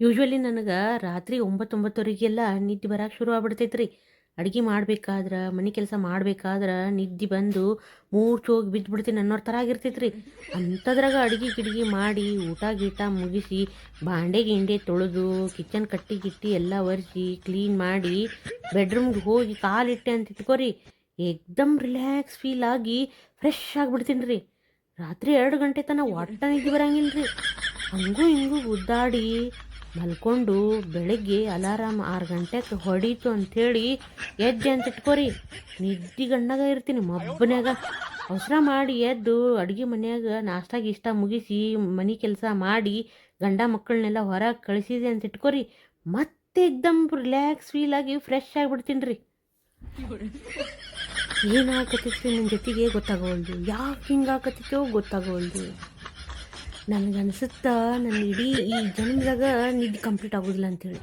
Usually ನನಗೆ ರಾತ್ರಿ ಒಂಬತ್ತೊಂಬತ್ತುವರೆಗೆಲ್ಲ ನಿದ್ದೆ ಬರಕ್ಕೆ ಶುರು ಆಗ್ಬಿಡ್ತೈತೆ ರೀ ಅಡುಗೆ ಮಾಡ್ಬೇಕಾದ್ರೆ, ಮನೆ ಕೆಲಸ ಮಾಡ್ಬೇಕಾದ್ರೆ ನಿದ್ದೆ ಬಂದು ಮೂರು ಹೋಗಿ ಬಿದ್ದುಬಿಡ್ತೀನಿ ಅನ್ನೋರ ಥರ ಆಗಿರ್ತೈತೆ ರೀ ಅಂಥದ್ರಾಗ ಅಡುಗೆ ಗಿಡ್ಗಿ ಮಾಡಿ ಊಟ ಗೀಟ ಮುಗಿಸಿ ಬಾಂಡೆ ಗಿಂಡೆ ತೊಳೆದು ಕಿಚನ್ ಕಟ್ಟಿ ಗಿಟ್ಟಿ ಎಲ್ಲ ಒರೆಸಿ ಕ್ಲೀನ್ ಮಾಡಿ ಬೆಡ್ರೂಮ್ಗೆ ಹೋಗಿ ಕಾಲಿಟ್ಟೆ ಅಂತ ಇಟ್ಕೋರಿ ಏಕ್ದಮ್ ರಿಲ್ಯಾಕ್ಸ್ ಫೀಲ್ ಆಗಿ ಫ್ರೆಶ್ ಆಗಿಬಿಡ್ತೀನಿ ರೀ ರಾತ್ರಿ ಎರಡು ಗಂಟೆ ತನಕ ಒಟ್ಟ ನಿದ್ದೆ ಬರಂಗಿಲ್ಲ ರೀ ಹಂಗೂ ಹಿಂಗೂ ಗುದ್ದಾಡಿ ಮಲ್ಕೊಂಡು ಬೆಳಗ್ಗೆ ಅಲಾರಾಮ್ ಆರು ಗಂಟೆಗೆ ಹೊಡೀತು ಅಂಥೇಳಿ ಎದ್ದೆ ಅಂತ ಇಟ್ಕೋರಿ ನಿದ್ದೆ ಗಂಡಾಗ ಇರ್ತೀನಿ, ಮಬ್ಬನ್ಯಾಗ. ಅವಸರ ಮಾಡಿ ಎದ್ದು ಅಡುಗೆ ಮನೆಯಾಗ ನಾಷ್ಟ ಇಷ್ಟ ಮುಗಿಸಿ ಮನೆ ಕೆಲಸ ಮಾಡಿ ಗಂಡ ಮಕ್ಕಳನ್ನೆಲ್ಲ ಹೊರಗೆ ಕಳಿಸಿದೆ ಅಂತ ಇಟ್ಕೋರಿ ಮತ್ತೆ ಎಕ್ದಮ್ ರಿಲ್ಯಾಕ್ಸ್ ಫೀಲ್ ಆಗಿ ಫ್ರೆಶ್ ಆಗಿಬಿಡ್ತೀನಿ ರೀ ಏನಾಗತ್ತೈತಿ ನನ್ನ ಜೊತೆಗೆ ಗೊತ್ತಾಗವಲ್ದು. ಯಾಕೆ ಹಿಂಗಾಕತ್ತೈತೋ ಗೊತ್ತಾಗವಲ್ದು ಅನಿಸುತ್ತಾ ನನ್ನ ಇಡೀ ಈ ಜನ್ಮದಾಗ ನಿದ್ದೆ ಕಂಪ್ಲೀಟ್ ಆಗೋದಿಲ್ಲ ಅಂತೇಳಿ